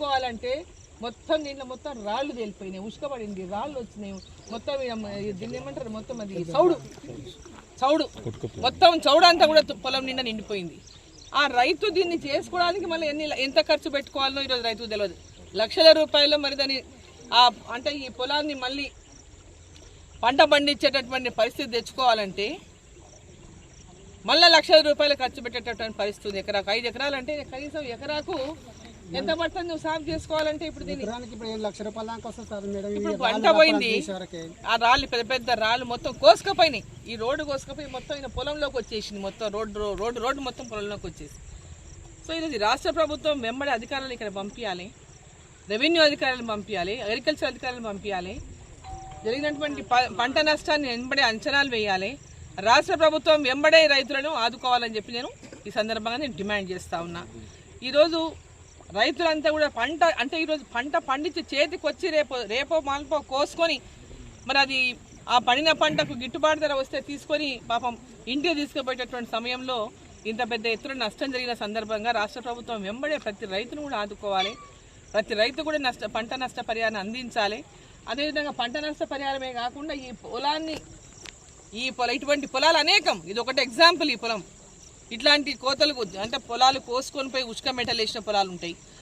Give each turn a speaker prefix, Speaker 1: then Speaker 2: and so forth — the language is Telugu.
Speaker 1: చేసుకోవాలంటే మొత్తం దీంట్లో మొత్తం రాళ్ళు తేలిపోయినాయి ఉసుకబడింది రాళ్ళు వచ్చినాయి. మొత్తం దీన్ని ఏమంటారు? మొత్తం అది చౌడు. చౌడు. మొత్తం చౌడు అంతా కూడా పొలం నిండా నిండిపోయింది. ఆ రైతు దీన్ని చేసుకోవడానికి మళ్ళీ ఎన్ని ఎంత ఖర్చు పెట్టుకోవాలో ఈరోజు రైతుకు తెలియదు లక్షల రూపాయలు మరి దాన్ని ఆ అంటే ఈ పొలాన్ని మళ్ళీ పంట పండించేటటువంటి పరిస్థితి తెచ్చుకోవాలంటే మళ్ళీ లక్షల రూపాయలు ఖర్చు పెట్టేటటువంటి పరిస్థితి ఎకరాకు ఐదు ఎకరాలు అంటే కనీసం ఎకరాకు ఎంత పడుతుంది నువ్వు సాగు చేసుకోవాలంటే ఇప్పుడు
Speaker 2: ఏడు లక్ష రూపాయల దాకా వస్తుంది సార్ మేడం.
Speaker 1: ఇప్పుడు పంట పోయింది. ఆ రాళ్ళు పెద్ద పెద్ద రాళ్ళు మొత్తం కోసుకపోయినాయి. ఈ రోడ్డు కోసుకపోయి మొత్తం ఈయన పొలంలోకి వచ్చేసింది. మొత్తం రోడ్డు రోడ్డు రోడ్డు మొత్తం పొలంలోకి వచ్చేసి. సో ఈరోజు రాష్ట్ర ప్రభుత్వం వెంబడి అధికారులు ఇక్కడ పంపించాలి. రెవెన్యూ అధికారులను పంపించాలి. అగ్రికల్చర్ అధికారులను పంపించాలి. జరిగినటువంటి పంట నష్టాన్ని వెంబడే అంచనాలు వేయాలి. రాష్ట్ర ప్రభుత్వం వెంబడే రైతులను ఆదుకోవాలని చెప్పి నేను ఈ సందర్భంగా నేను డిమాండ్ చేస్తా ఉన్నా. ఈరోజు రైతులంతా కూడా పంట అంటే ఈరోజు పంట పండించి చేతికి వచ్చి రేపు రేపో మాల్పో కోసుకొని మరి అది ఆ పండిన పంటకు గిట్టుబాటు ధర వస్తే తీసుకొని పాపం ఇంటికి తీసుకుపోయేటటువంటి సమయంలో ఇంత పెద్ద ఎత్తున నష్టం జరిగిన సందర్భంగా రాష్ట్ర ప్రభుత్వం వెంబడే ప్రతి రైతును కూడా ఆదుకోవాలి. ప్రతి రైతు కూడా నష్ట పంట నష్ట పరిహారం అందించాలి. అదేవిధంగా పంట నష్ట పరిహారమే కాకుండా ఈ పొలాన్ని ఈ పొల ఇటువంటి పొలాలు అనేకం. ఇది ఒకటి ఎగ్జాంపుల్ ఈ పొలం. ఇట్లాంటి కోతలు అంటే పొలాలు కోసుకొని పోయి ఉష్క మెటలు వేసిన పొలాలు ఉంటాయి.